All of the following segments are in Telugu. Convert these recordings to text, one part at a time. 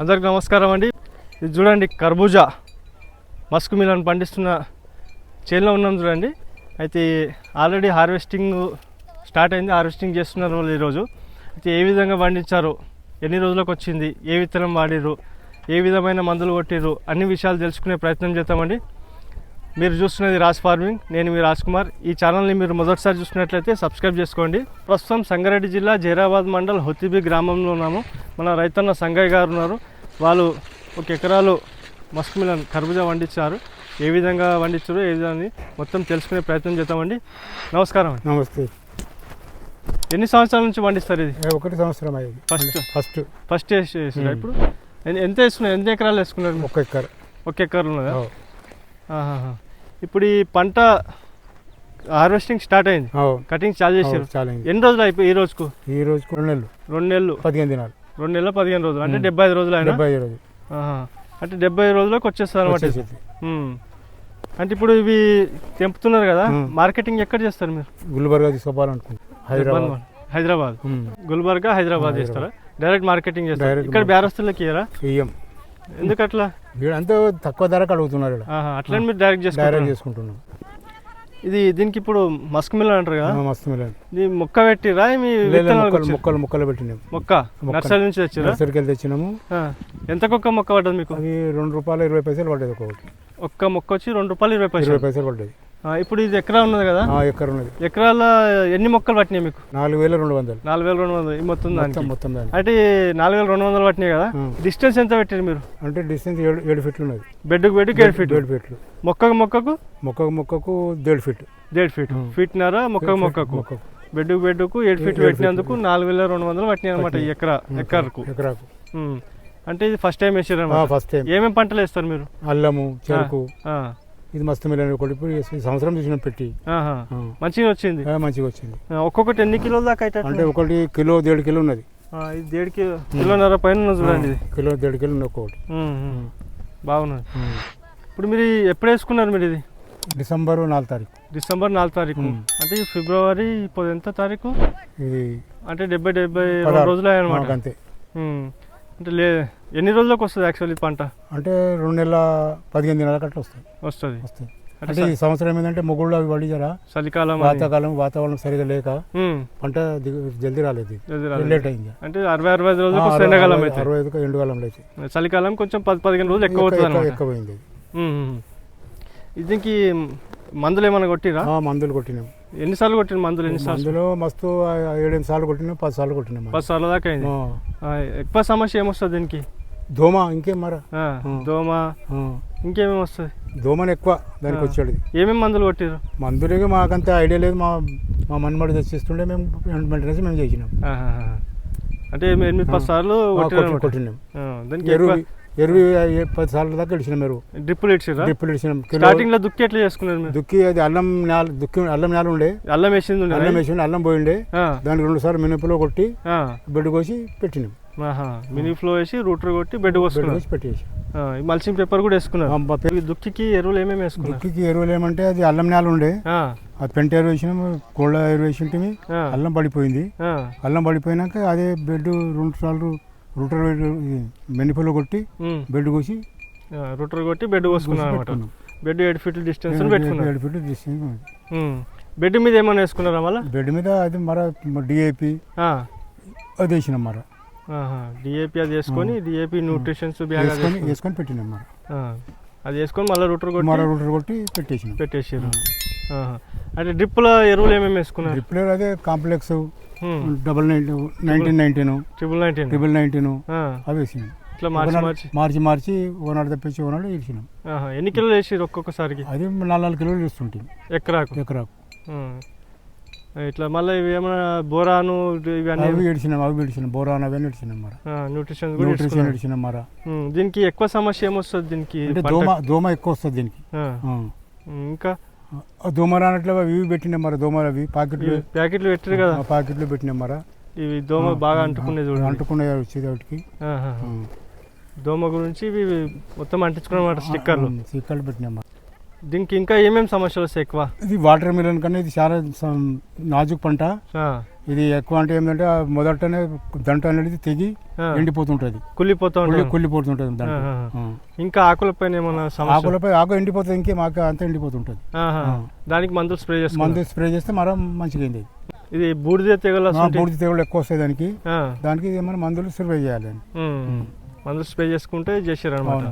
అందరికి నమస్కారం అండి. ఇది చూడండి కర్బూజా మస్క్ మిలన్ పండిస్తున్న చేనులో ఉన్నాం చూడండి. అయితే ఆల్రెడీ హార్వెస్టింగ్ స్టార్ట్ అయింది హార్వెస్టింగ్ చేస్తున్నారు వాళ్ళు ఈరోజు. అయితే ఏ విధంగా పండించారు ఎన్ని రోజులకు వచ్చింది ఏ విత్తనం వాడిర్రు ఏ విధమైన మందులు కొట్టిర్రు అన్ని విషయాలు తెలుసుకునే ప్రయత్నం చేద్దామండి. మీరు చూస్తున్నది రాజ్ ఫార్మింగ్. నేను మీ రాజ్ కుమార్. ఈ ఛానల్ని మీరు మొదటిసారి చూసినట్లయితే సబ్స్క్రైబ్ చేసుకోండి. ప్రస్తుతం సంగారెడ్డి జిల్లా జైరాబాద్ మండల్ హొత్తిబి గ్రామంలో ఉన్నాము. మన రైతన్న సంగయ్య గారు ఉన్నారు. వాళ్ళు ఒక ఎకరాలు మస్క్ మిలన్ కర్బూజా పండించారు ఏ విధంగా పండించారు ఏ విధంగా మొత్తం తెలుసుకునే ప్రయత్నం చేద్దామండి. నమస్కారం నమస్తే. ఎన్ని సంవత్సరాల నుంచి పండిస్తారు ఇది? ఒకటి సంవత్సరం అయ్యింది ఫస్ట్. ఫస్ట్. ఫస్ట్ వేసారు ఇప్పుడు ఎంత వేసుకున్నారు? ఎన్ని ఎకరాలు వేసుకున్నారు? ఒక ఎక్కర్ ఒక ఎకరం ఉన్నదా. ఇప్పుడు ఈ పంట హార్వెస్టింగ్ స్టార్ట్ అయింది. కటింగ్ చాలు అయింది ఎన్ని రోజులు అయిపోయి ఈ రోజుకు? ఈ రోజు రెండు నెలలు. రెండు నెలలు. పదిహేను దినాలు. రెండు నెలలు పదిహేను రోజులు. అంటే. డెబ్బై ఐదు రోజులు అయినా? డెబ్బై ఐదు రోజు ఆహా. అంటే డెబ్బై ఐదు రోజులకు వచ్చేస్తారు అనమాట. అంటే ఇప్పుడు ఇవి తెంపుతున్నారు కదా. మార్కెటింగ్ ఎక్కడ చేస్తారు మీరు? గుల్బర్గా తీసుకోవాలనుకుంటున్నాం. హైదరాబాద్. హైదరాబాద్. గుల్బర్గా హైదరాబాద్ చేస్తారా? డైరెక్ట్ మార్కెటింగ్ చేస్తారు? ఇక్కడ. బేరస్తులకి ఇయ్యరా? ఇయ్యం. ఎందుకు అట్లా వీడు అంతా తక్కువ ధరకు అడుగుతున్నారు అట్లని మీరు డైరెక్ట్ డైరెక్ట్ చేసుకుంటారు చేసుకుంటున్నాం. ఇది దీనికి ఇప్పుడు మస్క్ మిల్లన్ అంటారు కదా? ఆ, మస్తు మిలన్ ఇది మొక్క పెట్టిరా? మీ మొక్కలు? మొక్కలు పెట్టినాం. మొక్క. నర్సరీ నుంచి తెచ్చిరా? నర్సరీకి వెళ్ళి తెచ్చినాము. ఎంతకొక్క మొక్క పడ్డది మీకు? అవి రెండు రూపాయలు ఇరవై పైసలు పడ్డది ఒక్కొక్కటి. ఒక్క మొక్క వచ్చి రెండు రూపాయలు ఇరవై ఇరవై పైసలు పైసలు పడ్డది. ఇప్పుడు ఇది ఎకరా ఉన్నది కదా? ఆ, ఎక్కర్ ఉన్నది. ఎకరాల ఎన్ని మొక్కలు పట్టినాయి మీకు? నాలుగు వేల రెండు వందలు. నాలుగు వేల రెండు వందలు. మొత్తం దానికి. మొత్తం అంటే నాలుగు వేల రెండు వందలు పట్టినాయి కదా. డిస్టెన్స్ ఎంత పెట్టారు మీరు? అంటే డిస్టెన్స్ ఏడు ఏడు ఫీట్లు ఉన్నది. బెడ్కు బెడ్కి ఏడు ఫీట్ ఏడు ఫీట్లు. మొక్కకు మొక్కకు? మొక్కకు మొక్కకు దేడు ఫీట్. ఏడు ఫీట్. ఉమ్. ఫీట్నర మొక్కకు మొక్కకు? బెడ్కు బెడ్కు ఏడు ఫీట్లు ఏడు పెట్టినందుకు. నాలుగు వేల రెండు వందలు పట్టినాయి అనమాట ఎకరా ఎకరకు. ఎకరాకు. అంటే ఇది ఫస్ట్ టైం వేసారు ఫస్ట్ టైం. ఏమేమి పంటలు వేస్తారు మీరు? అల్లము చెరుకు. ఇది మస్తు ఇప్పుడు ఈ సంవత్సరం చూసిన పెట్టి. మంచిగా వచ్చింది. మంచిగా వచ్చింది. ఒక్కొక్కటి ఎన్ని కిలోల దాకా అంటే అయితే ఒకటి కిలో దేడు కిలో ఉన్నది. ఇది దేడు కిలో కిలోన్నర పైన చూడండి ఇది. కిలో దేడు కిలో ఉన్నది ఒక్కొక్కటి. బాగున్నది. ఇప్పుడు మీరు ఎప్పుడు వేసుకున్నారు మీరు ఇది? డిసెంబర్ నాలుగు తారీఖు. డిసెంబర్ నాలుగు తారీఖు. అంటే ఫిబ్రవరి ఇప్పుడు ఎంత తారీఖు? ఇది అంటే డెబ్బై డెబ్బై. రోజులు అనమాట అంతే అంటే లే ఎన్ని రోజులకు వస్తుంది యాక్చువల్లీ పంట? అంటే రెండు నెలల పదిహేను దినాల కట్ల వస్తాయి వస్తుంది. వస్తాయి అంటే ఈ సంవత్సరం ఏంటంటే మొగుళ్ళు అవి పడి జరా చలికాలం. వాతాకాలం వాతావరణం సరిగా లేక పంట జల్దీ రాలేదు. లేట్ అయింది. అంటే అరవై అరవై ఐదు వస్తుంది అరవై- ఎండాకాలం అయితే. అరవై ఐదుకు ఎండుకాలం అయితే చలికాలం కొంచెం పది పదిహేను రోజులు ఎక్కువ అవుతుంది ఎక్కువ- ఇది. దీనికి మందులు ఏమైనా కొట్టిరా? మందులు కొట్టినాం. ఎన్నిసార్లు కొట్టిన మందులు ఎన్నిసార్లు మందులో మస్తు ఏడెనిమిది సార్లు కొట్టినాం పది సార్లు కొట్టినాం. పది సార్లు దాకా అయింది. ఎక్కువ సమస్య ఏమొస్తుంది దీనికి? దోమ ఇంకేం మరా. దోమ ఇంకేమేమి వస్తుంది? దోమని ఎక్కువ దానికి ఆ. వచ్చేది. ఏమేమి మందులు కొట్టిరు మందులకి మాకంత ఐడియా లేదు. మా మా మన్మడి తెచ్చిస్తుండే మేము మెయింటెనెన్స్ మేము చేసినాం. అంటే ఎనిమిది పది. సార్లు. కొట్టినాం. దానికి ఎరువు ఎరువు పది సార్లు దాకా ఇడిచినాం ఎరువు. డ్రిప్పులు ఇచ్చిరా డ్రిప్పులు ఇడిచినాం. స్టార్టింగ్లో దుక్కి ఎట్లా చేసుకున్నారు దుక్కి అది అల్లం నేల దుక్కి అల్లం నేల ఉండే. అల్లం వేసింది? అల్లం వేసి అల్లం పోయిండే. దానికి రెండు సార్లు మినపలో కొట్టి బెడ్ కోసి పెట్టినాం. మినీ ఫ్లో వేసి రూటర్ కొట్టి బెడ్ పోసుకున్నారు. పెట్టేసి. మల్చింగ్ పేపర్ కూడా వేసుకున్నారు. దుక్కికి ఎరువులు ఏమేమి వేసుకున్నారు? దుక్కికి ఎరువులు ఏమంటే అది అల్లం నేల ఉండే. అది పెంట ఎరువు వేసినాం కోళ్ళ ఎరువు వేసి ఉంటే ఆ, అల్లం పడిపోయింది. అల్లం పడిపోయినాక అదే బెడ్ రెండు సార్లు రూటర్ మెనిపలో కొట్టి బెడ్ కోసి రూటర్ కొట్టి బెడ్ పెట్టుకున్నాం. బెడ్ ఏడు ఫీట్ల డిస్టెన్స్ పెట్టుకున్నారు. ఏడు ఫీట్లు ఉంది. ఉమ్. బెడ్ మీద ఏమైనా వేసుకున్నారా మళ్ళా? బెడ్ మీద అది మర డిఏపి అది వేసినాం మర. డిఏపి అది వేసుకొని డిఏపి న్యూట్రిషన్స్ బ్యాగ్ వేసుకొని వేసుకొని- పెట్టినాం మర. అది వేసుకొని మళ్ళీ రూటర్ మర కొట్టి రూటర్ కొట్టి పెట్టేసినాం. పెట్టేసారు. అంటే డ్రిప్పుల ఎరువులు ఏమేమి వేసుకున్నారు? రిప్లేర్ అదే complex double nineteen nineteen nineteen triple nineteen triple nineteen అవి వేసినాం. ఇట్లా మార్చి మార్చి. మార్చి మార్చి ఓనాడు తప్పించి ఓనాడు వేసినాం. ఎన్ని కిలోలు వేసారు ఒక్కొక్కసారికి? అది నాలుగు నాలుగు కిలోలు ఇస్తుంటాం ఎకరాకు? ఎకరాకు. ఇట్లా మళ్ళీ ఇవి ఏమైనా బోరాను ఇవన్నీ అవి ఇడిచినాం అవి ఇడిచినాం బోరాన్ అవన్నీ ఇడిచినాం మర. Nutrition nutrition. ఇడిచినాం మర. దీనికి ఎక్కువ సమస్య ఏమొస్తుంది దీనికి దోమ దోమ ఎక్కువ వస్తుంది దీనికి. ఇంకా? ఆ దోమ రానట్లు అవి ఇవి పెట్టినాం మరి దోమలు అవి. పాకెట్లు ఇవి ప్యాకెట్లు పెట్టారు కదా? ఆ పాకెట్లు పెట్టినాం మర. ఇవి దోమ బాగా అంటుకునేది. అంటుకునే వచ్చేది వాటికి. దోమ గురించి ఇవి మొత్తం అంటించుకున్నమాట స్టిక్కర్లు. స్టిక్కర్లు పెట్టినాం మర. దీనికి ఇంకా ఏమేమి సమస్యలు వస్తాయి ఎక్కువ? ఇది వాటర్ మిలన్ కన్నా ఇది చాలా నాజుక్ పంట. ఇది ఎక్కువ అంటే ఏంటంటే మొదటనే దంట అనేది తెగి ఎండిపోతుంటది. కుళ్ళిపోతూ కుళ్ళిపోతుంటది. ఇంకా ఆకులపైన ఏమైనా ఆకులపై ఆకు ఎండిపోతుంది ఇంకే మాకు అంతా ఎండిపోతుంటది. దానికి మందులు స్ప్రే మందు చేసుకుంటాం స్ప్రే చేస్తే మరం మంచిగా అయింది. ఇది బూడిద తెగల బూడిద తెగులు ఎక్కువ వస్తాయి దానికి. దానికి ఏమైనా మందులు స్ప్రే చేయాలి. మందులు స్ప్రే చేసుకుంటే చేసారు అనమాట.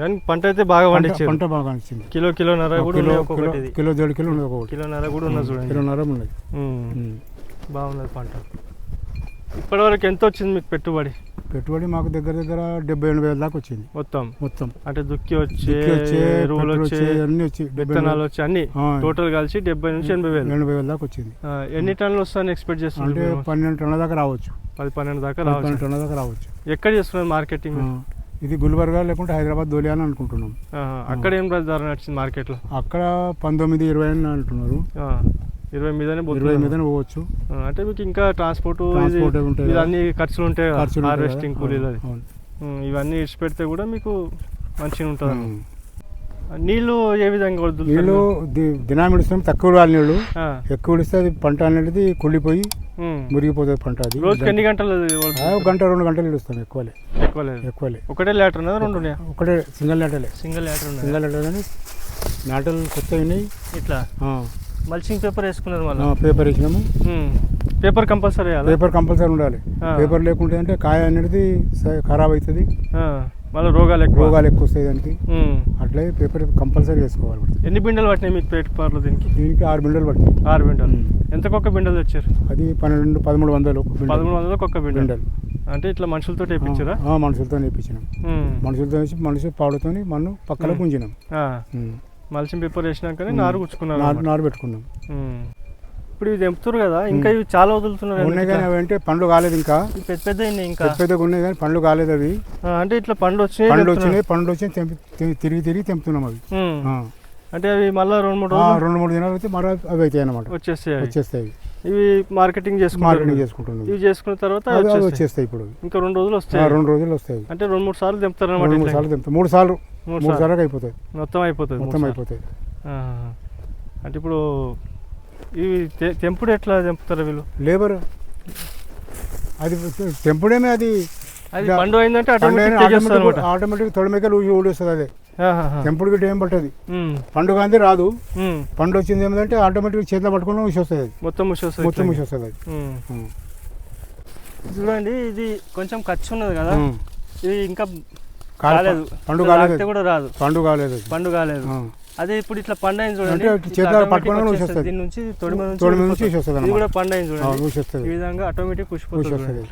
కానీ పంట అయితే బాగా పంట పండించారు. పంట బాగా అనిపించింది కిలో కిలోన్నర కూడా కిలో ఒక్కొక్కటి దేడు కిలో ఉన్నది ఒకటి కిలోన్నర కూడా ఉన్నది చూడండి. కిలోన్నర ఉన్నది. బాగున్నది పంట. ఇప్పటి వరకు ఎంత వచ్చింది మీకు పెట్టుబడి? పెట్టుబడి మాకు దగ్గర దగ్గర డెబ్బై ఎనభై వేల దాకా వచ్చింది. మొత్తం? మొత్తం. అంటే దుక్కి వచ్చి ఎరువులు వచ్చి అన్ని వచ్చి విత్తనాలు వచ్చి అన్ని టోటల్ కలిసి డెబ్బై నుంచి ఎనభై వేలు. ఎనభై వేల దాకా వచ్చింది. ఎన్ని టన్నులు వస్తాయని ఎక్స్పెక్ట్ అంటే చేస్తున్నారు పన్నెండు టన్నుల దాకా రావచ్చు. పది పన్నెండు దాకా పన్నెండు రావచ్చు. టన్నుల దాకా రావచ్చు. ఎక్కడ చేస్తున్నారు మార్కెటింగ్ ఇది గుల్బర్గా లేకుంటే హైదరాబాద్ దోలి అని అనుకుంటున్నాం. అక్కడ ఏం ధర నడిచింది మార్కెట్లో? అక్కడ పంతొమ్మిది ఇరవై అని అంటున్నారు. ఇరవై మీదనే ఇరవై మీదనే పోవచ్చు. అంటే మీకు ఇంకా ట్రాన్స్పోర్ట్ ఇది. అన్ని ఖర్చులు ఉంటాయి. హార్వెస్టింగ్ కూలీలు ఇవన్నీ ఇడిచి పెడితే కూడా మీకు మంచిగా ఉంటుంది నీళ్ళు ఏ విధంగా వదులుతారు? నీళ్ళు ది- దినామి తక్కువ కాదు నీళ్ళు. ఆ, ఎక్కువ ఇస్తే అది పంట అనేది కుళ్ళిపోయి ఉమ్. మురిగిపోతుంది పంట అది. రోజుకి ఎన్ని గంటలు ఆ, వదులుతారు? ఒక గంట రెండు గంటలు ఇస్తాం ఎక్కువలే. ఎక్కువ లేదు. ఎక్కువలే. ఒకటే లీటర్ ఉన్నదా రెండు ఉన్నాయా? ఒకటే సింగల్ నాటలే సింగిల్ లీటర్ ఉన్నది? సింగల్ నాటలు కానీ నాటలు కొత్త ఉన్నాయి ఇట్లా? ఆ, మల్చింగ్ పేపర్ వేసుకున్నారు ఆ, మళ్ళీ పేపర్ వేసినాము. పేపర్ కంపల్సరీ వేయాలా? పేపర్ కంపల్సరీ ఉండాలి. ఆ. పేపర్ లేకుంటే అంటే కాయ అనేది స- ఖరాబ్ అవుతుంది. ఆ, మళ్ళీ రోగాలు ఎక్కువ రోగాలు ఎక్కువ వస్తాయి దానికి. అట్లే పేపర్ కంపల్సరీ వేసుకోవాలి ఎన్ని బిండలు పట్టినాయి మీకు పేపర్లు దీనికి దీనికి ఆరు బిండలు పడుతుంది ఆరు బిండలు ఉమ్. ఎంతకొక్క బిండలు తెచ్చారు అది పన్నెండు పదమూడు వందలు. పదమూడు వందలకు ఒక్క బిండలు. అంటే ఇట్లా మనుషులతో వేయించారా మనుషులతో నేర్పించినాం మనుషులతో వేసి మనుషులు పాడుతో మన్ను పక్కన. గుంజినాం. మల్చింగ్ పేపర్ వేసినాకనే. నారు గుచ్చుకున్నారు నారు పెట్టుకున్నాం. ఇప్పుడు ఇవి తెంపుతారు కదా ఇంకా ఇవి చాలా వదులుతున్నారు ఉన్నాయి కానీ? అవి అంటే పండ్లు కాలేదు ఇంకా పెద్ద పెద్ద ఇంకా పెద్ద పెద్దగా ఉన్నాయి కానీ పండ్లు కాలేదు అవి అంటే ఇట్లా పండ్లు వచ్చినాయి పండ్లు. వచ్చినాయి పండ్లు వచ్చి తిరిగి తిరిగి తెంపుతున్నాం అవి. అంటే అవి మళ్ళీ రెండు మూడు రెండు మూడు దినాలు అయితే మరో అవి అవుతాయి అన్నమాట వచ్చేస్తాయి. వచ్చేస్తాయి. ఇవి మార్కెటింగ్ చేసుకుంటారు మార్కెటింగ్ చేసుకుంటున్నాం ఇవి చేసుకున్న తర్వాత వచ్చేస్తాయి. ఇప్పుడు. ఇంకా రెండు రోజులు వస్తాయి రెండు రోజులు వస్తాయి. అంటే రెండు మూడు సార్లు తెంపుతారు రెండు మూడు అనమాట సార్లు తెంపుతాం మూడు సార్లు మూడు సార్లు అయిపోతుంది మొత్తం అయిపోతుంది మొత్తం ఆహా. అంటే ఇప్పుడు ఇవి తెంపుడు ఎట్లా తెంపుతారు వీళ్ళు? లేబర్. అది తెంపుడేమే అది అది ఇక పండు అయిందంటే ఆటోమేటిక్ ఆటోమేటిక్ తొడమేకలు ఊడేస్తుంది అదే. తెంపుడు గిట్ట ఏం పట్టదు. పండుగ అంతే రాదు. పండు వచ్చింది ఏమిటంటే ఆటోమేటిక్ చేతిలో పట్టుకుని ఊసి వస్తుంది అది. మొత్తం ముసి మొత్తం ఊసి వస్తుంది అది. చూడండి ఇది కొంచెం ఖర్చు ఉన్నది కదా. ఇది ఇంకా కాలేదు. పండు ఇట్లా కాలేదు తాకితే కూడా రాదు. పండు కాలేదు అది. పండు కాలేదు. అదే ఇప్పుడు ఇట్లా పండు అయింది చూడండి చేతిలో పట్టుకోవడం వచ్చేస్తుంది. వచ్చేస్తుంది. దీని నుంచి తొడి మీద నుంచి తోడు మీద నుంచి వస్తుంది ఇది కూడా పండు అయింది చూడండి వస్తుంది ఈ విధంగా ఆటోమేటిక్ వస్తుంది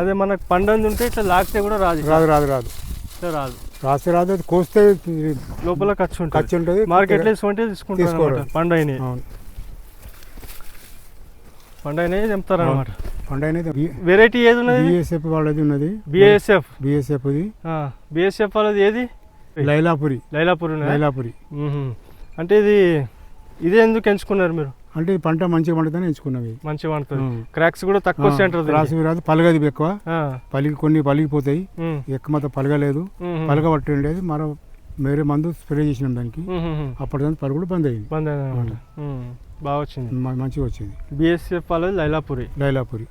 అదే మనకు పండు ఉంటే ఇట్లా లాగితే కూడా రాదు. రాదు రాదు రాదు. ఇట్లా రాదు. రాస్తే రాదు అది కోస్తే లోపల ఖర్చు ఉంటుంది. ఖర్చు ఉంటుంది. మార్కెట్లో ఇసుకుంటే తీసుకుంటారు. పండు అయినాయి అవును. పండు అయినాయి తెంపుతారు అనమాట వెరైటీ ఏది ఉన్నది? బిఎస్ఎఫ్ వాళ్ళది ఉన్నది. బిఎస్ఎఫ్. బిఎస్ఎఫ్. ఇది బిఎస్ఎఫ్ వాళ్ళది ఏది? లైలాపురి. లైలాపూర్? లైలాపురి. అంటే ఇది ఇదే ఎందుకు ఎంచుకున్నారు మీరు? అంటే పంట మంచిగా పండుతుందని ఎంచుకున్నవి మంచిగా పండుతుంది. క్రాక్స్ కూడా తక్కువ సెంటర్ రాసి రాదు. పలగది ఎక్కువ. పలిగి కొన్ని పలిగిపోతాయి. ఎక్కువ మొత్తం పలగలేదు. పలగ పట్టి ఉండేది మరో వేరే మందు స్ప్రే చేసినాం దానికి. అప్పటి దానికి పలుగుడు బంద్ అయింది. బంద్ అయిందన్నమాట. బాగా వచ్చింది. మంచిగా వచ్చింది. బిఎస్ఎఫ్ వాళ్ళది లైలాపురి. లైలాపురి.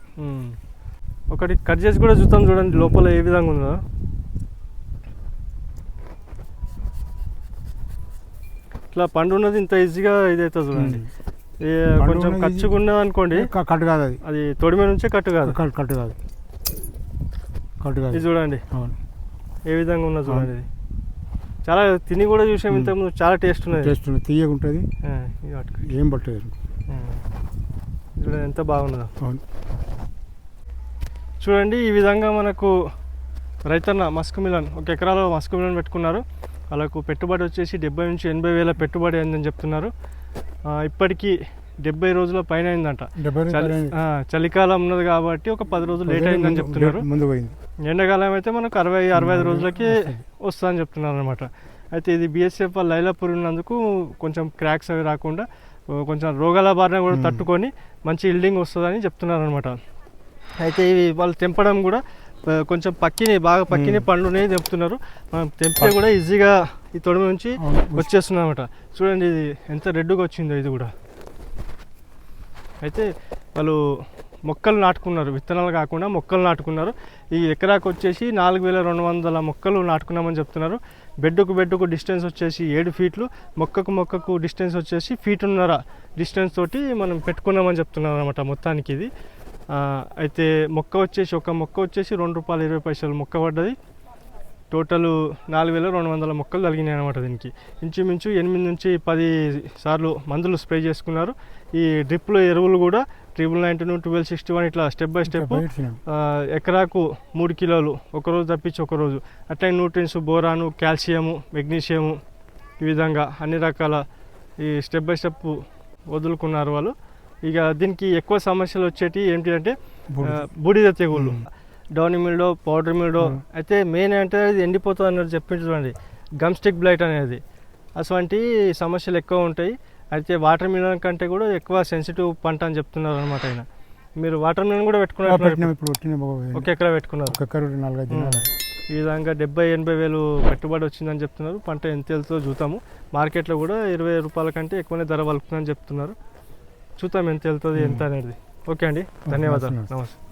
ఒకటి కట్ చేసి కూడా చూద్దాం చూడండి లోపల ఏ విధంగా ఉందో. ఇట్లా పండు ఉన్నది ఇంత ఈజీగా ఇదైతుంది చూడండి. ఏ పండు కొంచెం ఉన్నది ఖర్చుగా ఉన్నది అనుకోండి కట్టు కాదు అది. అది తొడిమే నుంచే కట్టు కాదు. కట్టు కాదు. కట్టు కాదు. ఇది చూడండి. అవును. ఏ విధంగా ఉన్నది చూడండి ఇది. చాలా తిని కూడా చూసాం ఇంత ముందు చాలా టేస్ట్ ఉన్నది. టేస్ట్ ఉంది తీయగా ఉంటుంది ఇది. ఏం పట్టదు ఉమ్. చూడండి ఎంత బాగున్నదో. అవును. చూడండి ఈ విధంగా మనకు రైతన్న మస్క్ మిలన్ ఒక ఎకరాలో మస్క్ మిలన్ పెట్టుకున్నారు. వాళ్ళకు పెట్టుబడి వచ్చేసి డెబ్బై నుంచి ఎనభై వేల పెట్టుబడి అయిందని చెప్తున్నారు. ఇప్పటికీ డెబ్బై రోజుల పైన అయిందంట. చలికాలం ఉన్నది కాబట్టి ఒక పది రోజులు లేట్ అయిందని చెప్తున్నారు. ఎండాకాలం అయితే మనకు అరవై అరవై ఐదు రోజులకి వస్తుందని చెప్తున్నారు అనమాట అయితే ఇది బిఎస్ఎఫ్ లైలాపూర్ ఉన్నందుకు కొంచెం క్రాక్స్ అవి రాకుండా కొంచెం రోగాల బారిన కూడా. తట్టుకొని మంచి ఇల్డింగ్ వస్తుందని చెప్తున్నారు అనమాట అయితే ఇవి వాళ్ళు తెంపడం కూడా కొంచెం పక్కిని బాగా పక్కిని. పండ్లునే తెంపుతున్నారు మనం తెంపితే కూడా ఈజీగా ఈ తొడిమి నుంచి అనమాట చూడండి ఇది ఎంత రెడ్గా వచ్చిందో ఇది కూడా. అయితే వాళ్ళు మొక్కలు నాటుకున్నారు. విత్తనాలు కాకుండా మొక్కలు నాటుకున్నారు. ఈ ఎకరాకు వచ్చేసి నాలుగు వేల రెండు వందల మొక్కలు నాటుకున్నామని చెప్తున్నారు. బెడ్కు బెడ్కు డిస్టెన్స్ వచ్చేసి ఏడు ఫీట్లు. మొక్కకు మొక్కకు డిస్టెన్స్ వచ్చేసి ఫీటున్నర డిస్టెన్స్ తోటి మనం పెట్టుకున్నామని చెప్తున్నారు అనమాట మొత్తానికి ఇది. అయితే మొక్క వచ్చేసి ఒక మొక్క వచ్చేసి రెండు రూపాయలు ఇరవై పైసలు మొక్క పడ్డది. టోటల్ నాలుగు వేల రెండు వందల మొక్కలు తగినాయి అనమాట దీనికి. ఇంచుమించు ఎనిమిది నుంచి పది సార్లు మందులు స్ప్రే చేసుకున్నారు. ఈ డ్రిప్లో ఎరువులు కూడా triple nineteen twelve sixty one ఇట్లా స్టెప్ బై స్టెప్. ఎకరాకు మూడు కిలోలు ఒకరోజు తప్పించి ఒకరోజు అట్లనే న్యూట్రియన్స్ బోరాను కాల్షియము మెగ్నీషియము ఈ విధంగా అన్ని రకాల ఈ స్టెప్ బై స్టెప్ వదులుకున్నారు వాళ్ళు. ఇక దీనికి ఎక్కువ సమస్యలు వచ్చేటి ఏంటి అంటే బూడిద. తెగుళ్ళు. డౌనీ మిల్డో పౌడర్ మిల్డో అయితే మెయిన్ అంటే అది ఎండిపోతుంది అన్నది చెప్పింది చూడండి గమ్ స్టిక్ బ్లైట్ అనేది. అటువంటి సమస్యలు ఎక్కువ ఉంటాయి. అయితే వాటర్ మిలన్ కంటే కూడా ఎక్కువ సెన్సిటివ్ పంట అని చెప్తున్నారు అనమాట ఆయన. మీరు వాటర్ మిలన్ కూడా పెట్టుకున్నారు. ఒక ఎకరా పెట్టుకున్నారు ఈ విధంగా డెబ్బై ఎనభై వేలు పెట్టుబడి వచ్చిందని చెప్తున్నారు. పంట ఎంత వెళ్తుందో చూద్దాము. మార్కెట్లో కూడా ఇరవై రూపాయల కంటే ఎక్కువనే ధర వలుకుతుందని చెప్తున్నారు. చూద్దాం ఎంత వెళ్తుంది ఎంత అనేది ఓకే అండి ధన్యవాదాలు. నమస్తే.